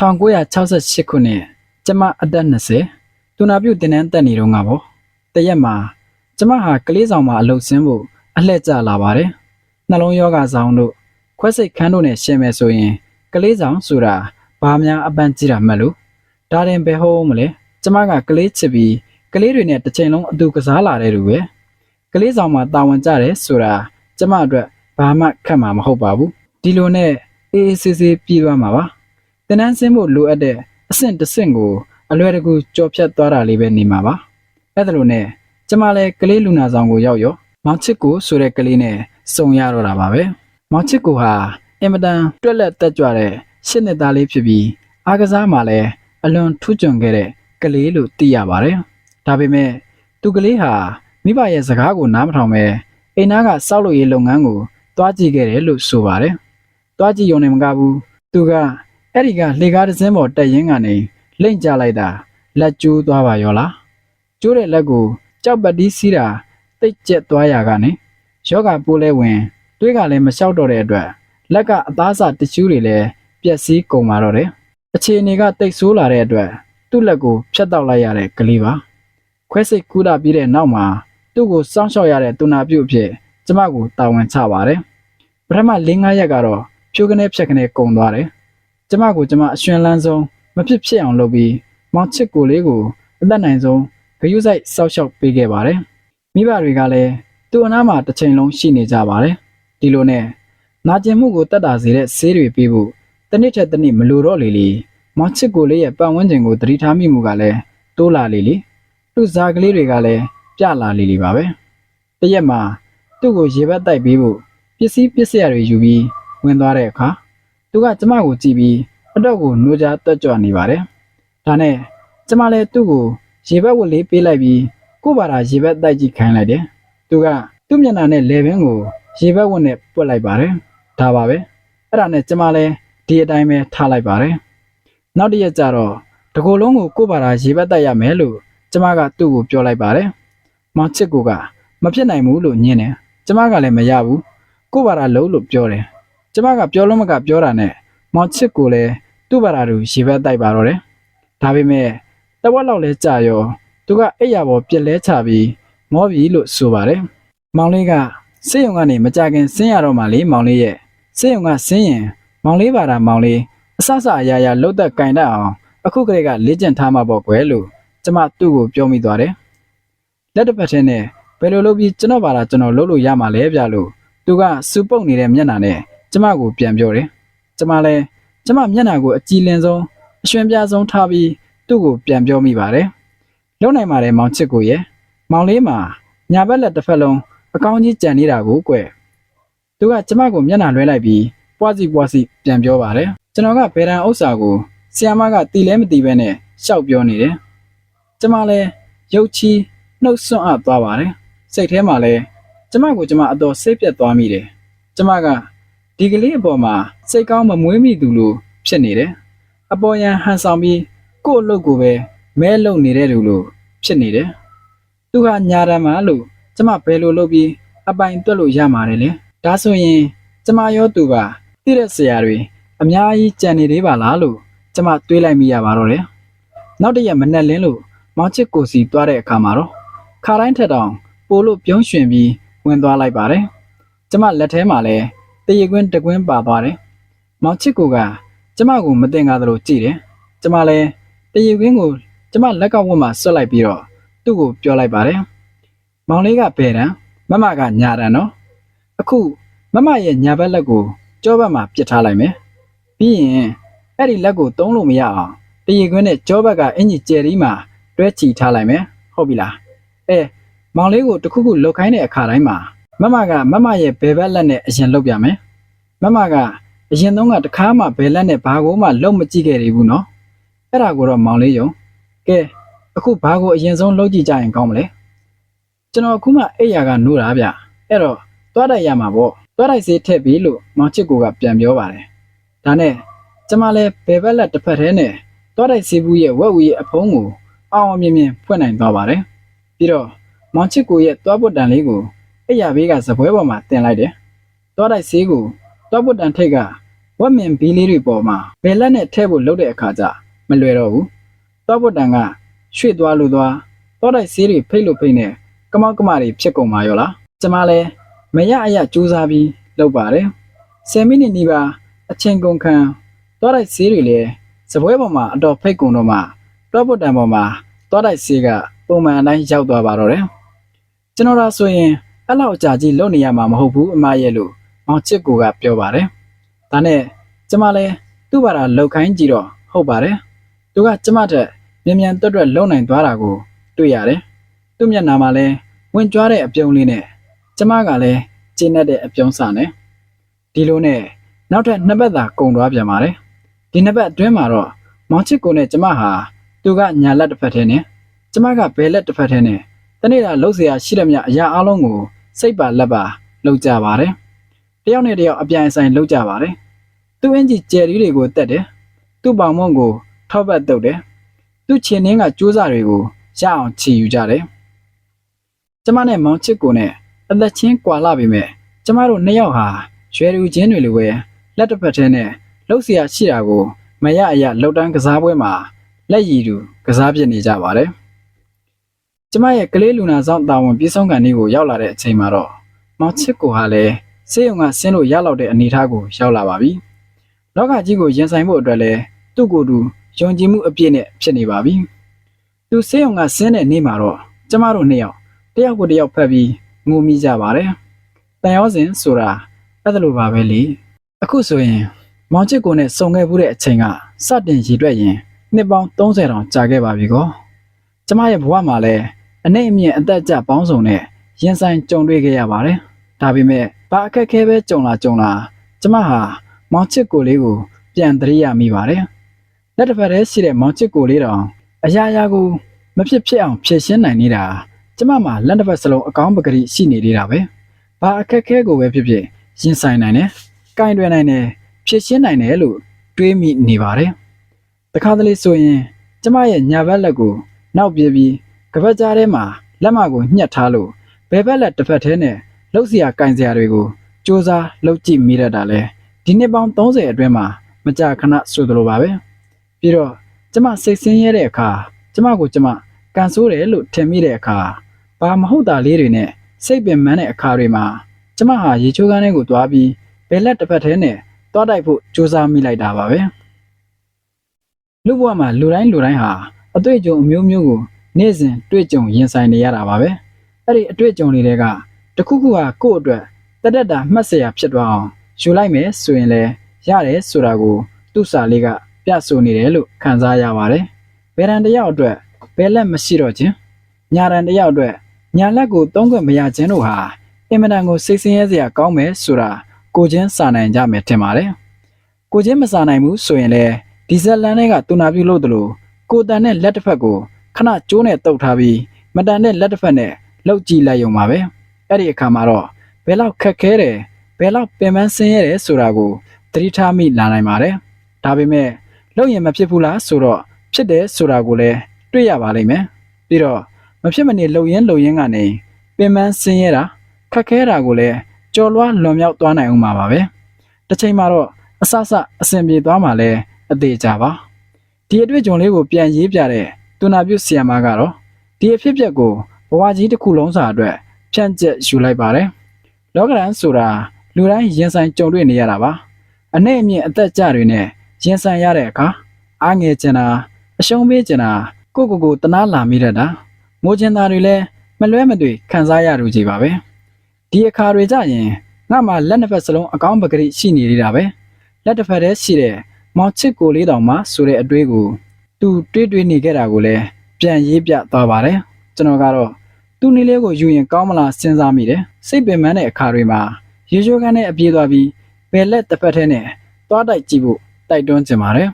1968ခုနှစ်ကျမအသက်20တူနာပြုတင်နန်းတက်နေတော့ငါပေါ့တရက်မှာကျမဟာကလေးဆောင်မှာအလုပ်ဆင်းဖို့အလှည့်ကျလာပါတယ်နှလုံးယောဂဆောင်တို့ခွဲစိတ်ခန်းတို့နဲ့ရှင်းမယ်ဆိုရင်ကလေးဆောင်ဆိုတာဘာများအပန်းကြီးတာမှတ်လို့ဒါရင်ဘယ်ဟုတ်မလဲကျမကကလေးချစ်ပြီးကလေးတွေနဲ့တစ်ချိန်လုံးအတူကစားလာတဲ့လူပဲကလေးဆောင်မှာတာဝန်ကျတယ်ဆိုတာကျမအတွက်ဘာမှခက်မှာမဟုတ်ပါဘူးဒီလိုနဲ့အေးအေးဆေးဆေးပြေးသွားမှာပါ တင်နန်းဆင်းဖို့လိုအပ်တဲ့အဆင့်တစ်ဆင့်ကိုအလွယ်တကူကြော်ဖြတ်သွားတာလေးပဲနေမှာပါအဲ့ဒါလိုနဲ့ကျမလည်းကလေးလူနာဆောင်ကိုရောက်ရောမောင်ချစ်ကိုဆိုတဲ့ကလေးနဲ့စုံရတော့တာပါပဲမောင်ချစ်ကိုဟာအင်မတန်တွက်လက်တက်ကြွတဲ့ရှစ်နှစ်သားလေးဖြစ်ပြီးအားကစားမှာလည်းအလွန်ထူးချွန်ခဲ့တဲ့ကလေးလို့သိရပါတယ်ဒါပေမဲ့သူကလေးဟာမိဘရဲ့စကားကိုနားမထောင်ပဲအိမ်သားကစောက်လို့ရေးလုပ်ငန်းကိုတွားကြည့်ခဲ့တယ်လို့ဆိုပါတယ်တွားကြည့်ရုံနဲ့မကဘူးသူက အဲ့ဒီကလေကားတစ်စင်းပေါ်တက်ရင်းကနေလိမ့်ကြလိုက်တာလက်ကျိုးသွားပါရောလားကျိုးတဲ့လက်ကိုကြောက်ပတ်တီးစီးတာတိတ်ကျက်သွားရကနေယောဂပိုးလဲဝင်တွေးကလည်းမလျှောက်တော့တဲ့အတွက်လက်ကအသားစာတ िश ူးတွေလည်းပျက်စီးကုန်ပါတော့တယ်အခြေအနေကတိတ်ဆိုးလာတဲ့အတွက်သူ့လက်ကိုဖြတ်တောက်လိုက်ရတဲ့ကလေးပါခွဲစိတ်ကူးတာပြီးတဲ့နောက်မှာသူ့ကိုစောင့်ရှောက်ရတဲ့တူနာပြုတ်အဖြစ်ကျမကိုတာဝန်ချပါတယ်ပထမ၄-၅ရက်ကတော့ဖြိုးကနေဖြတ်ကနေကုန်သွားတယ် ကျမကိုကျမအရှင်လန်းဆုံးမဖြစ်ဖြစ်အောင်လုပ်ပြီးမောင်ချစ်ကိုလေးကိုအသက်နိုင်ဆုံးဂယုစိုက်စောက်ရှောက်ပေးခဲ့ပါတယ်။မိဘတွေကလည်းသူ့အနားမှာတစ်ချိန်လုံးရှိနေကြပါတယ်။ဒီလိုနဲ့နာကျင်မှုကိုတက်တာစေတဲ့ဆေးတွေပေးဖို့တစ်နှစ်ထက်တစ်နှစ်မလိုတော့လေလေမောင်ချစ်ကိုလေးရဲ့ပတ်ဝန်းကျင်ကိုသတိထားမိမှုကလည်းတိုးလာလေလေသူ့ဇာကလေးတွေကလည်းပြလာလေလေပါပဲ။တရက်မှာသူ့ကိုရေဘက်တိုက်ပေးဖို့ပစ္စည်းပစ္စယတွေယူပြီးဝင်သွားတဲ့အခါ သူကကျမကိုကြည့်ပြီးအတော့ကိုနှိုးကြားတက်ကြွနေပါတယ်။ဒါနဲ့ကျမလည်းသူ့ကိုရေဘက်ဝတ်လေးပေးလိုက်ပြီးကို့ဘာသာရေဘက်တိုက်ကြည့်ခိုင်းလိုက်တယ်။သူကသူ့မျက်နှာနဲ့လေပင်ကိုရေဘက်ဝတ်နဲ့ပွက်လိုက်ပါတယ်။ဒါပါပဲ။အဲ့ဒါနဲ့ကျမလည်းဒီအတိုင်းပဲထားလိုက်ပါတယ်။နောက်တစ်ရက်ကျတော့တကိုယ်လုံးကိုကို့ဘာသာရေဘက်တိုက်ရမယ်လို့ကျမကသူ့ကိုပြောလိုက်ပါတယ်။မောင်ချစ်ကိုကမဖြစ်နိုင်ဘူးလို့ညင်းတယ်။ကျမကလည်းမရဘူး။ကို့ဘာသာလုံးလို့ပြောတယ်။ ကျမကပြောလို့မကပြောတာနဲ့မောင်ချစ်ကိုလည်းသူ့ဘာသာသူရေဘက်တိုက်ပါတော့တယ်။ဒါပေမဲ့တဝက်လောက်လဲကြာရောသူကအိပ်ယာပေါ်ပြက်လဲချပြီးမောပြီလို့ဆိုပါတယ်။မောင်လေးကစေယုံကနေမကြခင်ဆင်းရတော့မှလေမောင်လေးရဲ့စေယုံကဆင်းရင်မောင်လေးပါတာမောင်လေးအဆဆအရာရာလှုပ်သက်ကင်တတ်အောင်အခုကလေးကလေ့ကျင့်ထားမှာပေါ့ကွယ်လို့ကျမသူ့ကိုပြောမိသွားတယ်။လက်တစ်ဖက်ထဲနဲ့ဘယ်လိုလုပ်ပြီးကျွန်တော်ပါတာကျွန်တော်လုပ်လို့ရမှာလဲဗျလို့သူကစူပုတ်နေတဲ့မျက်နှာနဲ့ ကျမကိုပြန်ပြောတယ်။ကျမလည်းကျမမျက်နှာကိုအကြည်လင်ဆုံးအရွှင်ပြဆုံးထားပြီးသူ့ကိုပြန်ပြောမိပါတယ်။လုံနိုင်ပါတယ်မောင်ချစ်ကိုရဲ့မောင်လေးမှာညာဘက်လက်တစ်ဖက်လုံးအကောင်းကြီးကြံနေတာကိုကွယ်။သူကကျမကိုမျက်နှာလွှဲလိုက်ပြီးပွားစီပွားစီပြန်ပြောပါတယ်။ကျွန်တော်ကဗေဒံဥစ္စာကိုဆီယမကတီလဲမတီပဲနဲ့ရှောက်ပြောနေတယ်။ကျမလည်းရုပ်ချီနှုတ်ဆွန့်အပ်သွားပါတယ်။စိတ်ထဲမှာလည်းကျမကိုကျမအတော်စိတ်ပြတ်သွားမိတယ်။ကျမက ဒီကလေးအပေါ်မှာစိတ်ကောင်းမမွေးမိသူလိုဖြစ်နေတယ်။အပေါ်ယံဟန်ဆောင်ပြီးကိုယ့်အလုပ်ကိုပဲမဲလုံနေတဲ့လူလိုဖြစ်နေတယ်။သူဟာညာတမ်းမှာလို့ကျမဘယ်လိုလုပ်ပြီးအပိုင်တွက်လို့ရမှာလဲလေ။ဒါဆိုရင်ကျမရောသူပါတိတဲ့ဆရာတွေအများကြီးကြံနေသေးပါလားလို့ကျမတွေးလိုက်မိရပါတော့တယ်။နောက်တစ်ရက်မနဲ့လင်းလို့မောင်ချစ်ကိုစီသွားတဲ့အခါမှာတော့ခါတိုင်းထက်တောင်ပိုလို့ပြုံးရွှင်ပြီးဝင်သွားလိုက်ပါတယ်။ကျမလက်ထဲမှာလည်းတ ရေကွင်းတကွင်းပါသွားတယ်။မောင်ချစ်ကိုကကျမကိုမတင်ကားသလိုကြည့်တယ်။ကျမလည်းတရေကွင်းကိုကျမလက်ကဝတ်မှဆွတ်လိုက်ပြီးတော့သူ့ကိုပြောလိုက်ပါတယ်။မောင်လေးကဘယ်တန်းမမကညာတန်းနော်။အခုမမရဲ့ညာဘက်လက်ကိုကြောဘက်မှာပစ်ထားလိုက်မယ်။ပြီးရင်အဲ့ဒီလက်ကိုသုံးလို့မရအောင်တရေကွင်းနဲ့ကြောဘက်ကအင်ကြီးကျယ်ဒီမှာတွဲချီထားလိုက်မယ်။ဟုတ်ပြီလား။အဲမောင်လေးကိုတစ်ခုခုလှုပ်ခိုင်းတဲ့အခါတိုင်းမှာမမကမမရဲ့ဘယ်ဘက်လက်နဲ့အရင်လှုပ်ပြမယ် မမကအရင်တုန်းကတခါမှဘယ်လက်နဲ့ဘာကိုမှလှုပ်မကြည့်ခဲ့ရဘူးနော်အဲ့ဒါကိုတော့မောင်လေးယုံကဲအခုဘာကိုအရင်ဆုံးလှုပ်ကြည့်ကြရင်ကောင်းမလဲကျွန်တော်အခုမှအိယာကနိုးတာဗျအဲ့တော့သွားတိုက်ရမှာပေါ့သွားတိုက်စေးထည့်ပြီလို့မောင်ချစ်ကိုကပြန်ပြောပါတယ်ဒါနဲ့ကျမလည်းဘယ်ဘက်လက်တစ်ဖက်ထဲနဲ့သွားတိုက်စေးဘူးရဲ့ဝက်ဝီရဲ့အဖုံးကိုအောင်အောင်မြင်မြင်ဖွင့်နိုင်သွားပါတယ်ပြီးတော့မောင်ချစ်ကိုရဲ့သွားပုတ်တန်လေးကိုအဲ့ရဘေးကဇပွဲပေါ်မှာတင်လိုက်တယ်။သွားတိုက်ဆေးကို သွားပုတ်တန်ထိတ်ကဝက်မင်ဘီလေးတွေပေါ်မှာဘယ်လက်နဲ့ထဲဖို့လုပ်တဲ့အခါကျမလွယ်တော့ဘူးသွားဖို့တန်ကရွှေ့သွားလို့သွားတော့တိုက်ဆေးတွေဖိတ်လို့ဖိတ်နေကမောက်ကမတွေဖြစ်ကုန်ပါရောလားကျမလည်းမရအရကြိုးစားပြီးလုပ်ပါတယ်10မိနစ်နီးပါအချိန်ကုန်ခံတော့တိုက်ဆေးတွေလည်းစပွဲပေါ်မှာအတော်ဖိတ်ကုန်တော့မှတော့ဖို့တန်ပေါ်မှာတော့တိုက်ဆေးကပုံမှန်အတိုင်းရောက်သွားပါတော့တယ်ကျွန်တော်ဒါဆိုရင်အဲ့လောက်အကြာကြီးလုပ်နေရမှာမဟုတ်ဘူးအမရဲ့လို့ မောင်ချစ်ကိုကပြောပါတယ်ဒါနဲ့ကျမလည်းသူ့ဘာသာလောက်ခိုင်းကြည့်တော့ဟုတ်ပါတယ်သူကကျမထက်မြန်မြန်တွတ်တွတ်လုံနိုင်သွားတာကိုတွေ့ရတယ်သူ့မျက်နှာမှာလည်းဝင်ကြွားတဲ့အပြုံးလေးနဲ့ကျမကလည်းကျင်းတတ်တဲ့အပြုံးစာနဲ့ဒီလိုနဲ့နောက်ထပ်နှစ်ပတ်သာကုန်သွားပြန်ပါတယ်ဒီနှစ်ပတ်အတွင်းမှာတော့မောင်ချစ်ကိုနဲ့ကျမဟာသူကညာလက်တစ်ဖက်ထဲနဲ့ကျမကဘယ်လက်တစ်ဖက်ထဲနဲ့တနေ့တာလှုပ်เสียရှိတဲ့မြအရာအလုံးကိုစိတ်ပါလက်ပါလှုပ်ကြပါတယ် တယောက်နဲ့တယောက်အပြိုင်ဆိုင်လှုပ်ကြပါတယ်သူ့အင်ကြီးကျယ်ရီတွေကိုတက်တယ်သူ့ပေါင်မုံကိုထောက်ပတ်တုပ်တယ်သူ့ခြေနှင်းကကြိုးစားတွေကိုရအောင်ချီယူကြတယ်ကျမနဲ့မောင်ချစ်ကိုနဲ့အသက်ချင်းကွာလာပြီမဲ့ကျမတို့နှစ်ယောက်ဟာရွယ်လူချင်းတွေလိုပဲလက်တစ်ဖက်ထဲနဲ့လှုပ်เสียရှိတာကိုမရအရလှုပ်တန်းကစားပွဲမှာလက်ရည်တူကစားပြနေကြပါတယ်ကျမရဲ့ကလေးလူနာဆောင်တာဝန်ပြေဆုံးကန်လေးကိုရောက်လာတဲ့အချိန်မှာတော့မောင်ချစ်ကိုဟာလည်း စေယုံကဆင်းလို့ရလောက်တဲ့အနေအထားကိုရောက်လာပါပြီလောကကြီးကိုရင်ဆိုင်ဖို့အတွက်လည်းသူ့ကိုယ်သူယုံကြည်မှုအပြည့်နဲ့ဖြစ်နေပါပြီသူစေယုံကဆင်းတဲ့နေ့မှာတော့ကျမတို့နှစ်ယောက်တယောက်ကိုတယောက်ဖက်ပြီးငိုမိကြပါတယ်တန်ရောစင်ဆိုတာအဲ့ဒါလိုပါပဲလေအခုဆိုရင်မောင်ချစ်ကိုနဲ့စုံခဲ့မှုတဲ့အချိန်ကစတင်ရည်တွက်ရင်နှစ်ပေါင်း30တောင်ကြာခဲ့ပါပြီကောကျမရဲ့ဘဝမှာလည်းအနေအမြင့်အသက်အကျပေါင်းစုံနဲ့ရင်ဆိုင်ကြုံတွေ့ခဲ့ရပါတယ်ဒါပေမဲ့ ဘာအခက်အခဲပဲကြုံလာကြုံလာကျမဟာမောင်ချစ်ကိုလေးကိုပြန်သတိရမိပါတယ်လက်တစ်ဖက်တည်းရှိတဲ့မောင်ချစ်ကိုလေးတောင်အရာရာကိုမဖြစ်ဖြစ်အောင်ဖြည့်ရှင်းနိုင်နေတာကျမမှာလက်တစ်ဖက်စလုံးအကောင်းပကတိရှိနေသေးတာပဲဘာအခက်အခဲကိုပဲဖြစ်ဖြစ်ရင်ဆိုင်နိုင်တယ်ကင်တွယ်နိုင်တယ်ဖြစ်ရှင်းနိုင်တယ်လို့တွေးမိနေပါတယ်။တခါတလေဆိုရင် ကျမရဲ့ညာဘက်လက်ကိုနောက်ပြေးပြီးကပတ်ကြားထဲမှာလက်မကိုညှက်ထားလို့ဘယ်ဘက်လက်တစ်ဖက်ထဲနဲ့ လှုပ်เสียကင်စရာတွေကိုစူးစမ်းလှုပ်ကြည့်မိရတာလဲဒီနှစ်ပေါင်း30အတွင်းမှာမကြာခဏဆိုသလိုပါပဲ။ပြီးတော့ကျမစိတ်ဆင်းရဲတဲ့အခါကျမကိုကျမကန်ဆိုးတယ်လို့ထင်မိတဲ့အခါဘာမဟုတ်တာလေးတွေနဲ့စိတ်ပင်ပန်းတဲ့အခါတွေမှာကျမဟာရေချိုးကန်းထဲကိုသွားပြီးဘယ်လက်တစ်ဖက်ထဲနဲ့သွားတိုက်ဖို့စူးစမ်းမိလိုက်တာပါပဲလူဘဝမှာလူတိုင်းလူတိုင်းဟာအတွေ့အကြုံအမျိုးမျိုးကိုနေ့စဉ်တွေ့ကြုံရင်ဆိုင်နေရတာပါပဲအဲ့ဒီအတွေ့အကြုံတွေက တစ်ခုခုဟာကိုယ့်အတွက်တက်တက်တာမှတ်စရာဖြစ်သွားအောင်ယူလိုက်မယ်ဆိုရင်လည်းရတယ်ဆိုတာကိုသူ့စာလေးကပြဆိုနေတယ်လို့ခံစားရပါတယ်ဘယ်ရန်တယောက်အတွက်ဘယ်လက်မရှိတော့ခြင်းညာရန်တယောက်အတွက်ညာလက်ကိုသုံးခွင့်မရခြင်းတို့ဟာအင်မတန်ကိုစိတ်ဆင်းရဲစရာကောင်းမယ်ဆိုတာကိုချင်းစာနိုင်ကြမယ်ထင်ပါတယ်။ကိုချင်းမစာနိုင်ဘူးဆိုရင်လည်းဒီဇက်လန်တွေကတူနာပြုလို့တလို့ကိုတန်တဲ့လက်တစ်ဖက်ကိုခဏကျိုးနဲ့တုပ်ထားပြီးမတန်တဲ့လက်တစ်ဖက်နဲ့လှုပ်ကြည့်လိုက်ရုံပါပဲ။ အဲ့ဒီအခါမှာတော့ဘယ်လောက်ခက်ခဲတယ်ဘယ်လောက်ပင်ပန်းဆင်းရဲတယ်ဆိုတာကိုသတိထားမိလာနိုင်ပါတယ်။ဒါပေမဲ့လှုပ်ရင်မဖြစ်ဘူးလားဆိုတော့ဖြစ်တယ်ဆိုတာကိုလည်းတွေ့ရပါလိမ့်မယ်။ပြီးတော့မဖြစ်မနေလှုပ်ရင်းလှုပ်ရင်းကနေပင်ပန်းဆင်းရဲတာခက်ခဲတာကိုလည်းကြော်လွှားလွန်မြောက်သွားနိုင်အောင်ပါပဲတစ်ချိန်မှာတော့အဆအဆအဆင်ပြေသွားမှလည်းအသေးကြပါဒီအတွေ့အကြုံလေးကိုပြန်ရေးပြတဲ့တူနာပြုဆီယမာကတော့ဒီအဖြစ်အပျက်ကိုဘဝကြီးတစ်ခုလုံးစာအတွက် ဖြန့်ကျက်ယူလိုက်ပါတယ်လောကရန်ဆိုတာလူတိုင်းရင်ဆိုင်ကြုံတွေ့နေရတာပါအနေအမြင့်အသက်ကြတွေနဲ့ရင်ဆိုင်ရတဲ့အခါအားငယ်ကျင်တာအရှုံးပေးကျင်တာကိုကိုကိုတနာလာမိတတ်တာမိုးကျင်တာတွေလည်းမလွဲမသွေခံစားရလူကြီးပါပဲဒီအခါတွေကြရင်ငါမှလက်နှစ်ဖက်စလုံးအကောင်းပကတိရှိနေသေးတာပဲလက်တစ်ဖက်တည်းရှိတဲ့မောင်ချစ်ကိုလေးတောင်မှဆိုတဲ့အတွေးကိုသူတွေးတွေးနေခဲ့တာကိုလည်းပြန်ရေးပြသွားပါတယ်ကျွန်တော်ကတော့ သူ့နေလေးကိုယူရင်ကောင်းမလားစဉ်းစားမိတယ်စိတ်ပင်ပန်းတဲ့အခါတွေမှာရေချိုးကန်းနဲ့အပြေးသွားပြီးဘယ်လက်တစ်ဖက်ထဲနဲ့သွားတိုက်ကြည့်ဖို့တိုက်တွန်းချင်ပါတယ်